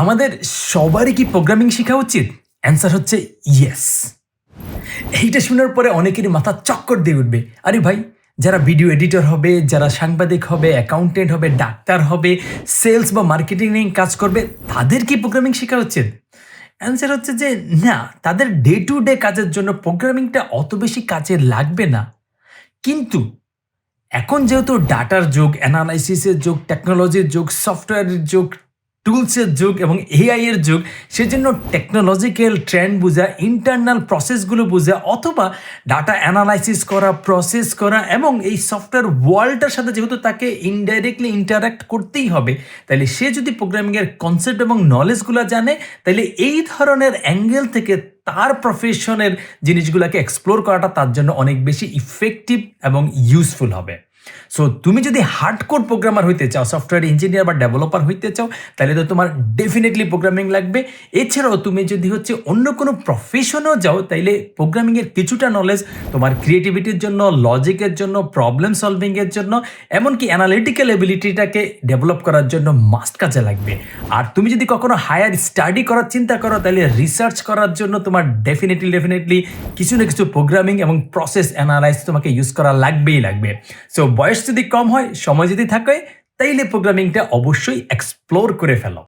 আমাদের সবারই কি প্রোগ্রামিং শেখা উচিত? অ্যান্সার হচ্ছে ইয়েস এইটা শোনার পরে অনেকেরই মাথা চক্কর দিয়ে উঠবে। আরে ভাই, যারা ভিডিও এডিটর হবে, যারা সাংবাদিক হবে অ্যাকাউন্টেন্ট হবে, ডাক্তার হবে সেলস বা মার্কেটিং নিয়ে কাজ করবে, তাদের কি প্রোগ্রামিং শেখা উচিত? অ্যান্সার হচ্ছে যে না, তাদের ডে টু ডে কাজের জন্য প্রোগ্রামিংটা অত বেশি কাজে লাগবে না। কিন্তু এখন যেহেতু ডাটার যুগ অ্যানালাইসিসের যুগ টেকনোলজির যুগ সফটওয়্যারের যুগ টুলসের যুগ এবং এআই এর যুগ, সেজন্য টেকনোলজিক্যাল ট্রেন্ড বোঝা ইন্টারনাল প্রসেসগুলো বোঝা, অথবা ডাটা অ্যানালাইসিস করা প্রসেস করা এবং এই সফটওয়্যার ওয়ার্ল্ডটার সাথে যেহেতু তাকে ইনডাইরেক্টলি ইন্টারাক্ট করতেই হবে, তাহলে সে যদি প্রোগ্রামিংয়ের কনসেপ্ট এবং নলেজগুলো জানে, তাহলে এই ধরনের অ্যাঙ্গেল থেকে তার প্রফেশনের জিনিসগুলোকে এক্সপ্লোর করাটা তার জন্য অনেক বেশি ইফেক্টিভ এবং ইউজফুল হবে। সো তুমি যদি হার্ড হার্ডকোর প্রোগ্রামার হইতে চাও সফটওয়্যার ইঞ্জিনিয়ার বা ডেভেলপার হইতে চাও, তাহলে তো তোমার ডেফিনেটলি প্রোগ্রামিং লাগবে। এছাড়াও তুমি যদি হচ্ছে অন্য কোনো প্রফেশনেও যাও, তাইলে প্রোগ্রামিংয়ের কিছুটা নলেজ তোমার ক্রিয়েটিভিটির জন্য লজিকের জন্য প্রবলেম সলভিংয়ের জন্য, এমনকি অ্যানালিটিক্যাল এবিলিটিটাকে ডেভেলপ করার জন্য মাস্ট কাজে লাগবে। আর তুমি যদি কখনো হায়ার স্টাডি করার চিন্তা করো, তাহলে রিসার্চ করার জন্য তোমার ডেফিনেটলি ডেফিনেটলি কিছু না কিছু প্রোগ্রামিং এবং প্রসেস অ্যানালাইজ তোমাকে ইউজ করা লাগবেই লাগবে। সো বয়স যদি কম হয় সময় যদি থাকে তাইলে প্রোগ্রামিংটা অবশ্যই এক্সপ্লোর করে ফেলো।